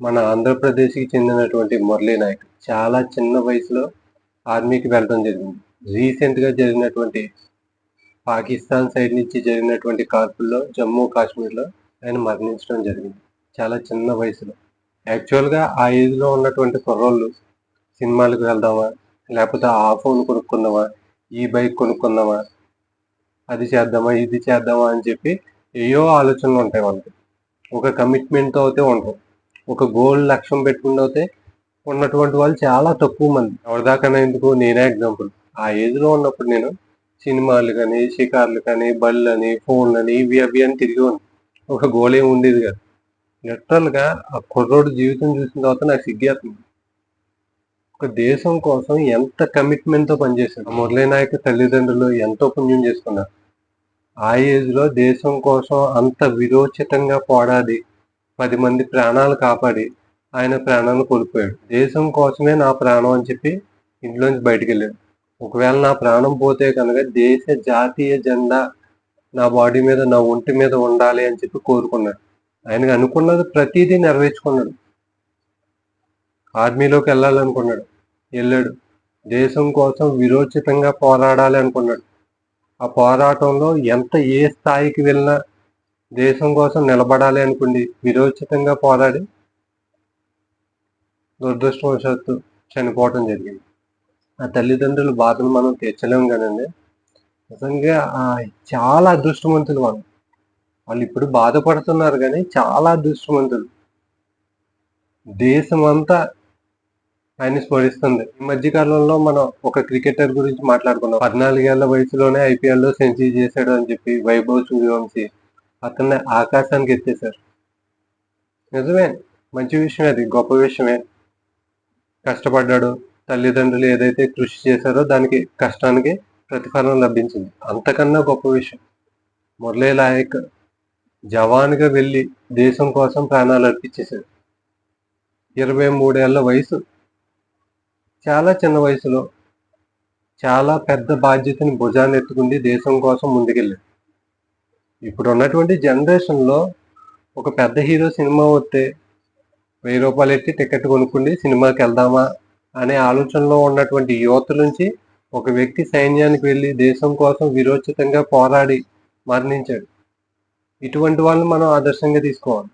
మన ఆంధ్రప్రదేశ్కి చెందినటువంటి మురళీ నాయక్. చాలా చిన్న వయసులో ఆర్మీకి వెళ్ళడం జరిగింది. రీసెంట్గా జరిగినటువంటి పాకిస్తాన్ సైడ్ నుంచి జరిగినటువంటి కాల్పుల్లో జమ్మూ కాశ్మీర్లో ఆయన మరణించడం జరిగింది. చాలా చిన్న వయసులో. యాక్చువల్గా ఆ ఏజ్లో ఉన్నటువంటి కుర్రోళ్ళు సినిమాలకు వెళ్దామా? లేకపోతే ఆ ఫోన్ కొనుక్కుందామా? ఈ బైక్ కొనుక్కుందామా? అది చేద్దామా? ఇది చేద్దామా? అని చెప్పి ఏయో ఆలోచనలు ఉంటాయి వాళ్ళకి. ఒక కమిట్మెంట్తో అయితే ఉండవు ఒక గోల్ లక్ష్యం పెట్టుకుని అయితే ఉన్నటువంటి వాళ్ళు చాలా తక్కువ మంది. ఎవరిదాకనే ఎందుకు? నేనే ఎగ్జాంపుల్ ఆ ఏజ్లో ఉన్నప్పుడు నేను సినిమాలు కానీ షికార్లు కానీ బళ్ళు అని ఫోన్లు అని ఇవి అవి అని తిరిగి ఉంది ఒక గోల్ ఏమి ఉండేది కాదు. లిటరల్గా ఆ కుర్రోడు జీవితం చూసిన తర్వాత నాకు సిగ్గేస్తుంది. ఒక దేశం కోసం ఎంత కమిట్మెంట్తో పనిచేశాడు. మురళీ నాయక్ తల్లిదండ్రులు ఎంతో పుణ్యం చేసుకున్నారు. ఆ ఏజ్లో దేశం కోసం అంత విరోచితంగా పోరాడి పది మంది ప్రాణాలు కాపాడి ఆయన ప్రాణాలను కోల్పోయాడు. దేశం కోసమే నా ప్రాణం అని చెప్పి ఇంట్లోంచి బయటికి వెళ్ళాడు. ఒకవేళ నా ప్రాణం పోతే కనుక దేశ జాతీయ జెండా నా బాడీ మీద నా ఒంటి మీద ఉండాలి అని చెప్పి కోరుకున్నాడు. ఆయనకు అనుకున్నది ప్రతిదీ నెరవేర్చుకున్నాడు. ఆర్మీలోకి వెళ్ళాలనుకున్నాడు. వెళ్ళాడు. దేశం కోసం విరోచితంగా పోరాడాలి అనుకున్నాడు. ఆ పోరాటంలో ఎంత ఏ స్థాయికి వెళ్ళినా దేశం కోసం నిలబడాలి అనుకుండి విరోచితంగా పోరాడి దురదృష్టవశాత్తు చనిపోవటం జరిగింది. ఆ తల్లిదండ్రుల బాధలు మనం తీర్చలేము కదండి. నిజంగా ఆ చాలా అదృష్టవంతులు వాళ్ళు వాళ్ళు ఇప్పుడు బాధపడుతున్నారు కానీ చాలా అదృష్టవంతులు. దేశం అంతా ఆయన స్మరిస్తుంది. ఈ మధ్య కాలంలో మనం ఒక క్రికెటర్ గురించి మాట్లాడుకున్నాం. పద్నాలుగేళ్ళ వయసులోనే ఐపీఎల్లో సెంచరీ చేశాడు అని చెప్పి వైభవ్ సూర్యవంశీ. అతన్ని ఆకాశానికి ఎత్తేశారు. నిజమే మంచి విషయమే అది గొప్ప విషయమే. కష్టపడ్డాడు తల్లిదండ్రులు ఏదైతే కృషి చేశారో దానికి కష్టానికి ప్రతిఫలం లభించింది. అంతకన్నా గొప్ప విషయం మురళీ నాయక్ జవాన్గా వెళ్ళి దేశం కోసం ప్రాణాలు అర్పించేశాడు ఇరవై మూడేళ్ళ వయసు చాలా చిన్న వయసులో చాలా పెద్ద బాధ్యతని భుజాన్ని ఎత్తుకుండి దేశం కోసం ముందుకెళ్ళాడు ఇప్పుడు ఉన్నటువంటి జనరేషన్లో ఒక పెద్ద హీరో సినిమా వస్తే వెయ్యి రూపాయలు ఎట్టి టికెట్ కొనుక్కుండి సినిమాకి వెళ్దామా అనే ఆలోచనలో ఉన్నటువంటి యువత నుంచి ఒక వ్యక్తి సైన్యానికి వెళ్ళి దేశం కోసం విరోచితంగా పోరాడి మరణించాడు. ఇటువంటి వాళ్ళని మనం ఆదర్శంగా తీసుకోవాలి.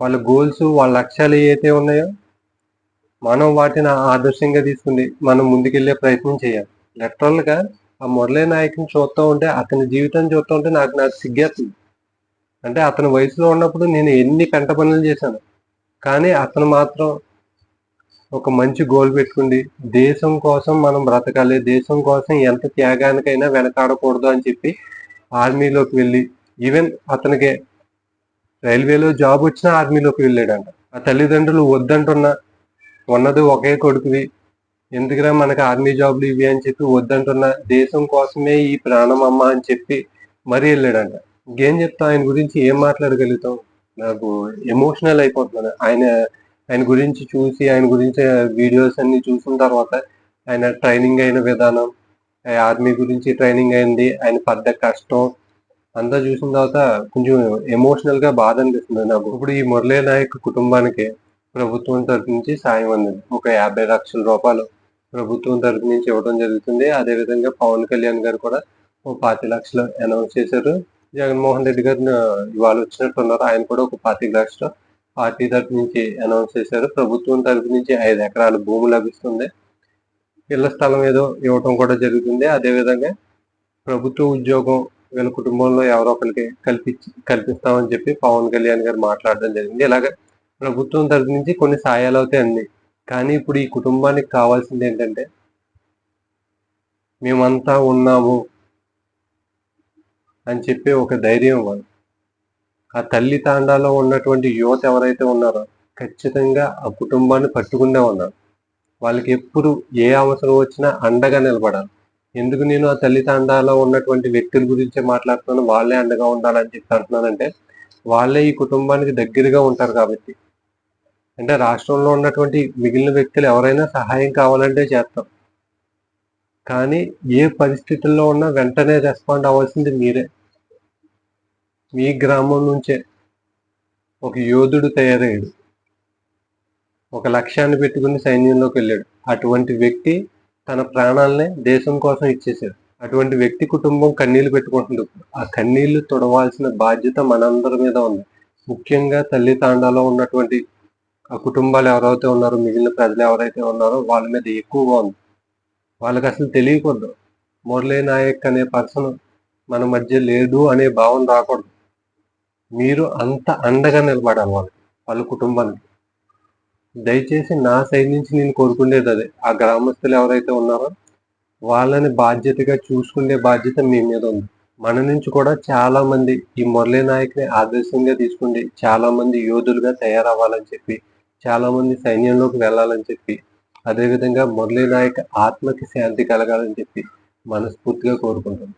వాళ్ళ గోల్స్ వాళ్ళ లక్ష్యాలు ఏవైతే ఉన్నాయో మనం వాటిని ఆదర్శంగా తీసుకుని మనం ముందుకెళ్ళే ప్రయత్నం చేయాలి. లిటరల్గా ఆ మురళీ నాయకుని చూస్తూ ఉంటే అతని జీవితం చూస్తూ ఉంటే నాకు నాకు సిగ్గేస్తుంది. అంటే అతని వయసులో ఉన్నప్పుడు నేను ఎన్ని కంట పనులు చేశాను. కానీ అతను మాత్రం ఒక మంచి గోల్ పెట్టుకుంది. దేశం కోసం మనం బ్రతకాలి. దేశం కోసం ఎంత త్యాగానికైనా వెనకాడకూడదు అని చెప్పి ఆర్మీలోకి వెళ్ళి ఈవెన్ అతనికి రైల్వేలో జాబ్ వచ్చినా ఆర్మీలోకి వెళ్ళాడంట. ఆ తల్లిదండ్రులు వద్దంటున్నా ఉన్నది ఒకే కొడుకువి. ఎందుకురా మనకు ఆర్మీ జాబ్లు ఇవి అని చెప్పి వద్దంటున్న దేశం కోసమే ఈ ప్రాణం అమ్మ అని చెప్పి మరీ వెళ్ళాడంట. ఇంకేం చెప్తా ఆయన గురించి ఏం మాట్లాడగలుగుతాం నాకు ఎమోషనల్ అయిపోతున్నాను. ఆయన ఆయన గురించి చూసి ఆయన గురించి వీడియోస్ అన్ని చూసిన తర్వాత ఆయన ట్రైనింగ్ అయిన విధానం ఆర్మీ గురించి ట్రైనింగ్ అయింది ఆయన పడ్డ కష్టం అంతా చూసిన తర్వాత కొంచెం ఎమోషనల్గా బాధ అనిపిస్తుంది నాకు. ఇప్పుడు ఈ మురళీ నాయక్ కుటుంబానికి ప్రభుత్వం తరపు నుంచి సాయం అందింది. ఒక యాభై లక్షల రూపాయలు. ప్రభుత్వం తరపు నుంచి ఇవ్వడం జరుగుతుంది. అదేవిధంగా పవన్ కళ్యాణ్ గారు కూడా ఒక పాతి లక్షలు అనౌన్స్ చేశారు. జగన్మోహన్ రెడ్డి గారు ఇవాళ వచ్చినట్టున్నారు. ఆయన కూడా ఒక పాతి లక్షలు పార్టీ తరపు నుంచి అనౌన్స్ చేశారు. ప్రభుత్వం తరపు నుంచి ఐదు ఎకరాల భూమి లభిస్తుంది. ఇళ్ళ స్థలం ఏదో ఇవ్వటం కూడా జరుగుతుంది. అదేవిధంగా ప్రభుత్వ ఉద్యోగం వీళ్ళ కుటుంబంలో ఎవరో ఒకరికి కల్పించి కల్పిస్తామని చెప్పి పవన్ కళ్యాణ్ గారు మాట్లాడడం జరిగింది. ఇలాగ ప్రభుత్వం తరపు నుంచి కొన్ని సాయాలు అవుతాయి అన్ని. కానీ ఇప్పుడు ఈ కుటుంబానికి కావాల్సింది ఏంటంటే మేమంతా ఉన్నాము అని చెప్పి ఒక ధైర్యం ఇవ్వాలి. ఆ తల్లి తాండాలో ఉన్నటువంటి యువత ఎవరైతే ఉన్నారో ఖచ్చితంగా ఆ కుటుంబాన్ని పట్టుకునే ఉన్నారు. వాళ్ళకి ఎప్పుడు ఏ అవసరం వచ్చినా అండగా నిలబడాలి. ఎందుకు నేను ఆ తల్లి తాండాలో ఉన్నటువంటి వ్యక్తుల గురించి మాట్లాడుతున్నాను? వాళ్ళే అండగా ఉండాలని చెప్పి అంటున్నానంటే వాళ్ళే ఈ కుటుంబానికి దగ్గరగా ఉంటారు కాబట్టి. అంటే రాష్ట్రంలో ఉన్నటువంటి మిగిలిన వ్యక్తులు ఎవరైనా సహాయం కావాలంటే చేస్తాం. కానీ ఏ పరిస్థితుల్లో ఉన్నా వెంటనే రెస్పాండ్ అవ్వాల్సింది మీరే. మీ గ్రామం నుంచే ఒక యోధుడు తయారయ్యాడు. ఒక లక్ష్యాన్ని పెట్టుకుని సైన్యంలోకి వెళ్ళాడు. అటువంటి వ్యక్తి తన ప్రాణాలనే దేశం కోసం ఇచ్చేసాడు అటువంటి వ్యక్తి కుటుంబం కన్నీళ్ళు పెట్టుకుంటుంది. ఆ కన్నీళ్ళు తుడవాల్సిన బాధ్యత మనందరి మీద ఉంది. ముఖ్యంగా తల్లి తాండాలో ఉన్నటువంటి ఆ కుటుంబాలు ఎవరైతే ఉన్నారో మిగిలిన ప్రజలు ఎవరైతే ఉన్నారో వాళ్ళ మీద ఎక్కువగా ఉంది వాళ్ళకి అసలు తెలియకూడదు. మురళీ నాయక్ అనే పర్సన్ మన మధ్య లేదు అనే భావం రాకూడదు. మీరు అంత అండగా నిలబడాలి వాళ్ళకి వాళ్ళ కుటుంబానికి. దయచేసి నా సైడ్ నుంచి నేను కోరుకునేది అదే. ఆ గ్రామస్తులు ఎవరైతే ఉన్నారో వాళ్ళని బాధ్యతగా చూసుకునే బాధ్యత మీ మీద ఉంది. మన నుంచి కూడా చాలా మంది ఈ మురళీ నాయక్ని ఆదర్శంగా తీసుకుండి చాలా మంది యోధులుగా తయారవ్వాలని చెప్పి చాలా మంది సైన్యంలోకి వెళ్ళాలని చెప్పి అదేవిధంగా మురళీ నాయక్ ఆత్మకి శాంతి కలగాలని చెప్పి మనస్ఫూర్తిగా కోరుకుంటుంది